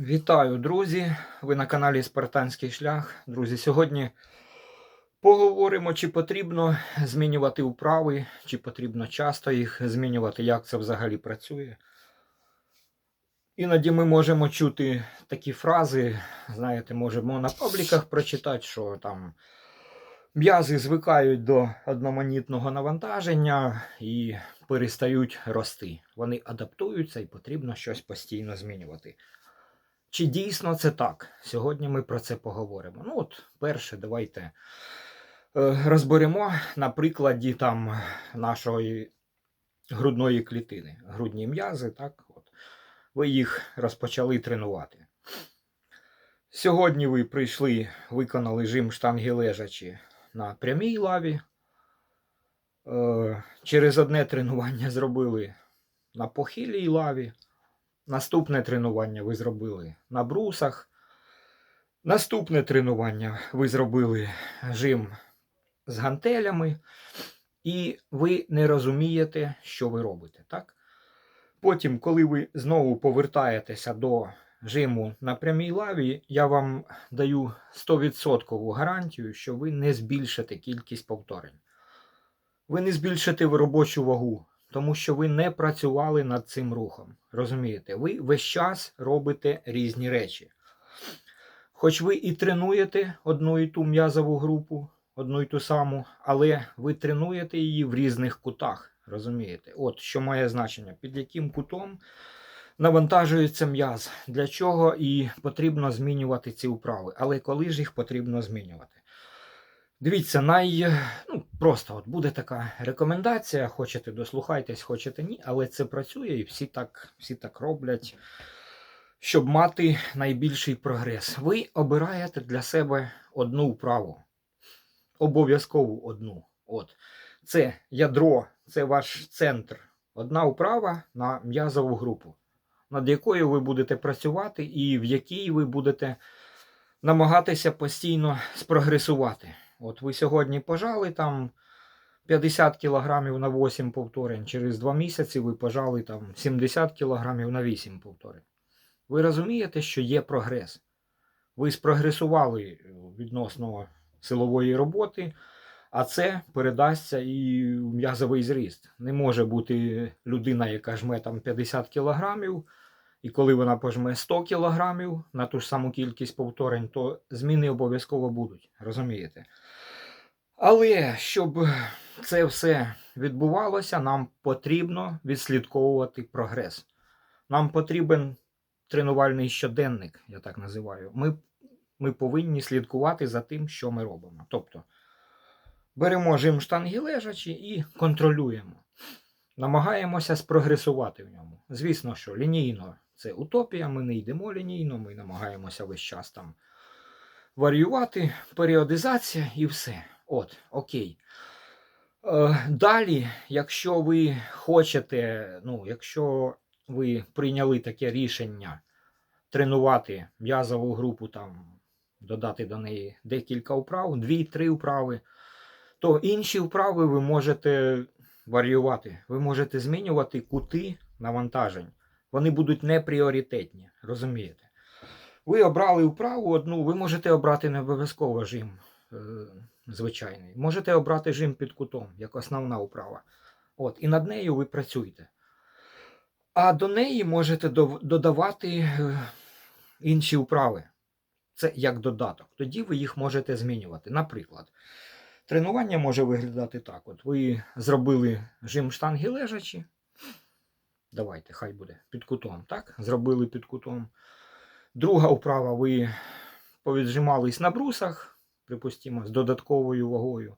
Вітаю, друзі! Ви на каналі Спартанський шлях. Друзі, сьогодні поговоримо, чи потрібно змінювати вправи, чи потрібно часто їх змінювати, як це взагалі працює. Іноді ми можемо чути такі фрази, знаєте, можемо на пабліках прочитати, що там м'язи звикають до одноманітного навантаження і перестають рости. Вони адаптуються і потрібно щось постійно змінювати. Чи дійсно це так? Сьогодні ми про це поговоримо. Ну, от, перше, давайте е, розберемо на прикладі там нашої грудної клітини. Грудні м'язи, так? От. Ви їх розпочали тренувати. Сьогодні ви прийшли, виконали жим штанги лежачі на прямій лаві. Е, через одне тренування зробили на похилій лаві. Наступне тренування ви зробили на брусах. Наступне тренування ви зробили жим з гантелями, і ви не розумієте, що ви робите. так? Потім, коли ви знову повертаєтеся до жиму на прямій лаві, я вам даю 100% гарантію, що ви не збільшите кількість повторень. Ви не збільшите робочу вагу, тому що ви не працювали над цим рухом. Розумієте, ви весь час робите різні речі. Хоч ви і тренуєте одну і ту м'язову групу, одну і ту саму, але ви тренуєте її в різних кутах. Розумієте? От що має значення, під яким кутом навантажується м'яз, для чого і потрібно змінювати ці вправи. Але коли ж їх потрібно змінювати? Дивіться, най... ну, просто от буде така рекомендація. Хочете дослухайтесь, хочете ні, але це працює і всі так, всі так роблять, щоб мати найбільший прогрес. Ви обираєте для себе одну вправу. Обов'язкову одну. От. Це ядро, це ваш центр. Одна вправа на м'язову групу, над якою ви будете працювати, і в якій ви будете намагатися постійно спрогресувати. От ви сьогодні пожали там 50 кг на 8 повторень, через 2 місяці ви пожали там 70 кг на 8 повторень. Ви розумієте, що є прогрес. Ви спрогресували відносно силової роботи, а це передасться і в м'язовий зріст. Не може бути людина, яка жме там 50 кілограмів, і коли вона пожме 100 кілограмів на ту ж саму кількість повторень, то зміни обов'язково будуть. Розумієте? Але щоб це все відбувалося, нам потрібно відслідковувати прогрес. Нам потрібен тренувальний щоденник, я так називаю. Ми, Ми повинні слідкувати за тим, що ми робимо. Тобто беремо жим штанги лежачі і контролюємо. Намагаємося спрогресувати в ньому. Звісно, що лінійно це утопія, ми не йдемо лінійно, ми намагаємося весь час там варіювати, періодизація і все. От, окей. Е, Далі, якщо ви хочете, ну, якщо ви прийняли таке рішення тренувати м'язову групу, там, додати до неї декілька вправ, дві-три вправи, то інші вправи ви можете варіювати. Ви можете змінювати кути навантажень. Вони будуть не пріоритетні, розумієте? Ви обрали вправу одну, ви можете обрати не обов'язково жим е, звичайний. Можете обрати жим під кутом, як основна вправа. От, І над нею ви працюєте. А до неї можете додавати е, інші вправи. Це як додаток. Тоді ви їх можете змінювати. Наприклад, тренування може виглядати так: от ви зробили жим штанги лежачі. Давайте, хай буде під кутом. так? Зробили під кутом. Друга вправа, ви повіджимались на брусах, припустимо, з додатковою вагою.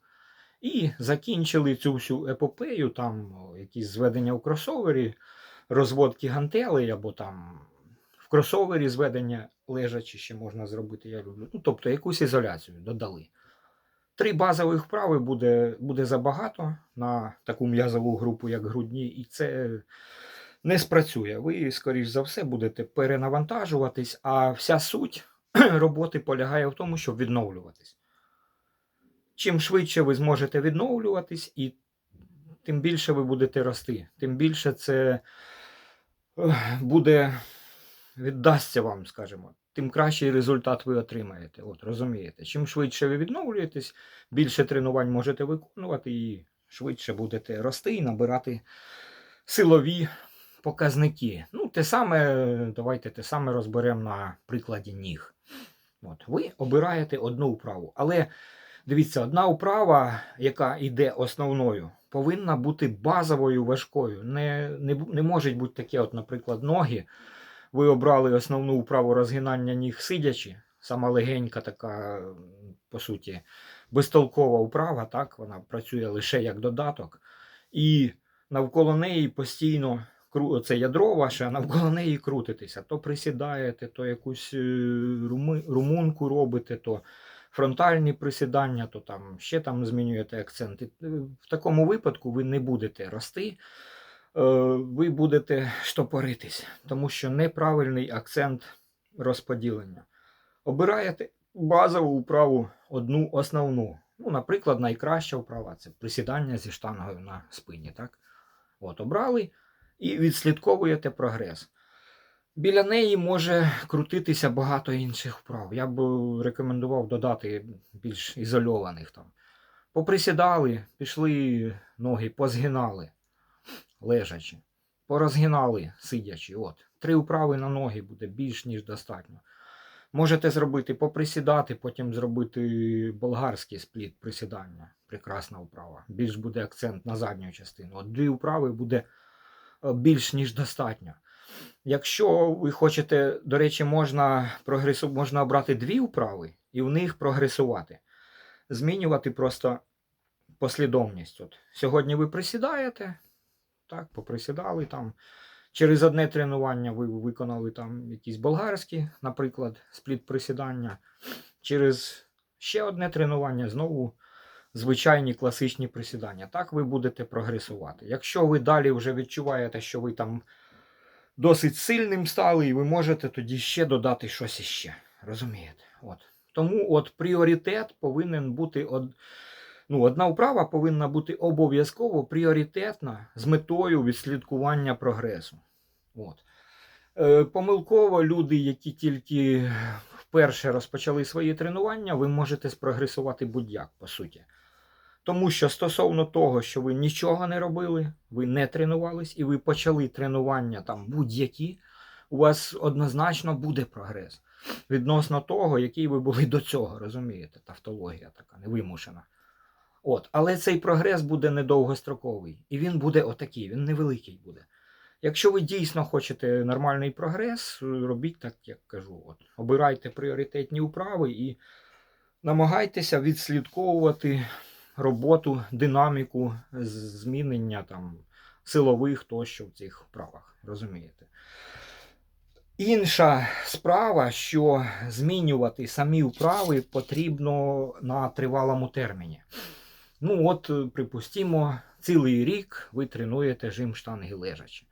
І закінчили цю всю епопею, там якісь зведення в кросовері, розводки гантелей, або там в кросовері зведення лежачі ще можна зробити, я люблю. Ну, тобто якусь ізоляцію додали. Три базових вправи буде, буде забагато на таку м'язову групу, як грудні, і це не спрацює. Ви, скоріш за все, будете перенавантажуватись, а вся суть роботи полягає в тому, щоб відновлюватись. Чим швидше ви зможете відновлюватись, і тим більше ви будете рости, тим більше це буде віддасться вам, скажімо, тим кращий результат ви отримаєте. От, розумієте? Чим швидше ви відновлюєтесь, більше тренувань можете виконувати і швидше будете рости і набирати силові показники. Ну, те саме, давайте те саме розберемо на прикладі ніг. От, ви обираєте одну вправу, але дивіться, одна вправа, яка йде основною, повинна бути базовою важкою. Не, не, не може бути таке, от, наприклад, ноги. Ви обрали основну вправу розгинання ніг сидячи, сама легенька така, по суті, безтолкова вправа, так, вона працює лише як додаток. І навколо неї постійно це ядро ваше, а навколо неї крутитеся. То присідаєте, то якусь е, румунку робите, то фронтальні присідання, то там ще там змінюєте акцент. Е, В такому випадку ви не будете рости, е, ви будете штопоритись, тому що неправильний акцент розподілення. Обираєте базову вправу одну основну. Ну, наприклад, найкраща вправа це присідання зі штангою на спині. Так? От, обрали і відслідковуєте прогрес. Біля неї може крутитися багато інших вправ. Я б рекомендував додати більш ізольованих там. Поприсідали, пішли ноги, позгинали, лежачи, порозгинали, сидячи. От. Три вправи на ноги буде більш ніж достатньо. Можете зробити поприсідати, потім зробити болгарський спліт присідання. Прекрасна вправа. Більш буде акцент на задню частину. От дві вправи буде більш ніж достатньо. Якщо ви хочете, до речі, можна, прогресу, можна обрати дві вправи і в них прогресувати. Змінювати просто послідовність. От, сьогодні ви присідаєте, так, поприсідали там. Через одне тренування ви виконали там якісь болгарські, наприклад, спліт присідання. Через ще одне тренування знову звичайні класичні присідання. Так ви будете прогресувати. Якщо ви далі вже відчуваєте, що ви там досить сильним стали, і ви можете тоді ще додати щось іще. Розумієте? От. Тому от пріоритет повинен бути од... ну, одна вправа повинна бути обов'язково пріоритетна з метою відслідкування прогресу. От. Е, помилково люди, які тільки вперше розпочали свої тренування, ви можете спрогресувати будь-як, по суті. Тому що стосовно того, що ви нічого не робили, ви не тренувались, і ви почали тренування там будь-які, у вас однозначно буде прогрес відносно того, який ви були до цього, розумієте? Тавтологія така невимушена. От, але цей прогрес буде недовгостроковий, і він буде отакий, він невеликий буде. Якщо ви дійсно хочете нормальний прогрес, робіть так, як кажу. От, обирайте пріоритетні вправи і намагайтеся відслідковувати роботу, динаміку змінення там, силових тощо в цих вправах. Розумієте? Інша справа, що змінювати самі вправи потрібно на тривалому терміні. Ну, от, припустімо, цілий рік ви тренуєте жим штанги лежачи.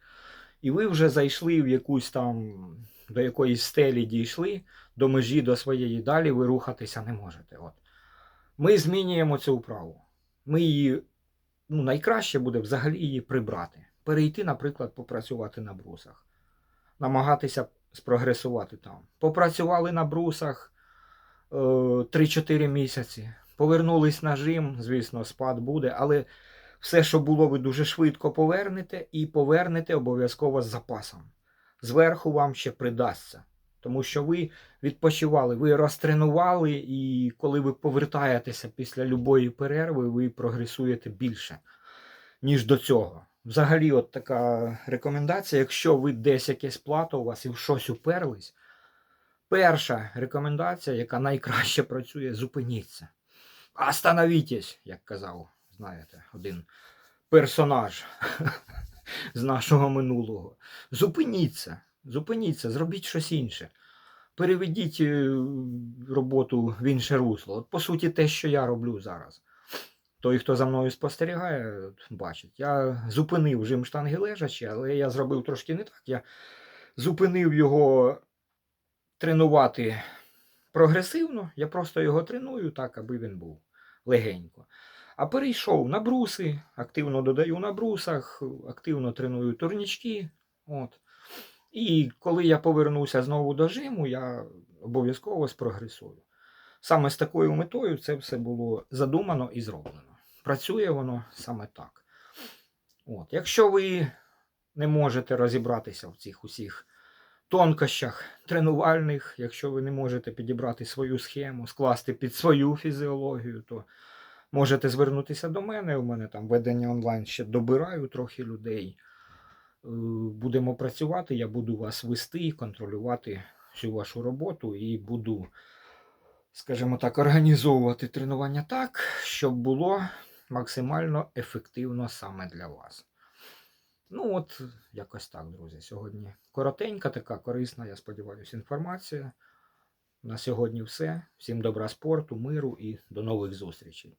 І ви вже зайшли в якусь там, до якоїсь стелі дійшли, до межі до своєї далі ви рухатися не можете. От. Ми змінюємо цю вправу. Ми її, ну, найкраще буде взагалі її прибрати. Перейти, наприклад, попрацювати на брусах, намагатися спрогресувати там. Попрацювали на брусах е, 3-4 місяці, повернулись на жим, звісно, спад буде, але все, що було, ви дуже швидко повернете, і повернете обов'язково з запасом. Зверху вам ще придасться. Тому що ви відпочивали, ви розтренували, і коли ви повертаєтеся після любої перерви, ви прогресуєте більше, ніж до цього. Взагалі, от така рекомендація, якщо ви десь якесь плато у вас і в щось уперлись, перша рекомендація, яка найкраще працює, зупиніться. Остановітесь, як казав, знаєте, один персонаж з нашого минулого. Зупиніться, зупиніться, зробіть щось інше. Переведіть е, роботу в інше русло. От, по суті, те, що я роблю зараз. Той, хто за мною спостерігає, бачить. Я зупинив жим штанги лежачі, але я зробив трошки не так. Я зупинив його тренувати прогресивно. Я просто його треную так, аби він був легенько. А перейшов на бруси, активно додаю на брусах, активно треную турнічки. От. І коли я повернуся знову до жиму, я обов'язково спрогресую. Саме з такою метою це все було задумано і зроблено. Працює воно саме так. От. Якщо ви не можете розібратися в цих усіх тонкощах тренувальних, якщо ви не можете підібрати свою схему, скласти під свою фізіологію, то можете звернутися до мене. У мене там ведення онлайн ще добираю трохи людей. Е, Будемо працювати, я буду вас вести, контролювати всю вашу роботу і буду, скажімо так, організовувати тренування так, щоб було максимально ефективно саме для вас. Ну, от, якось так, друзі. Сьогодні коротенька, така корисна, я сподіваюся, інформація. На сьогодні все. Всім добра спорту, миру і до нових зустрічей.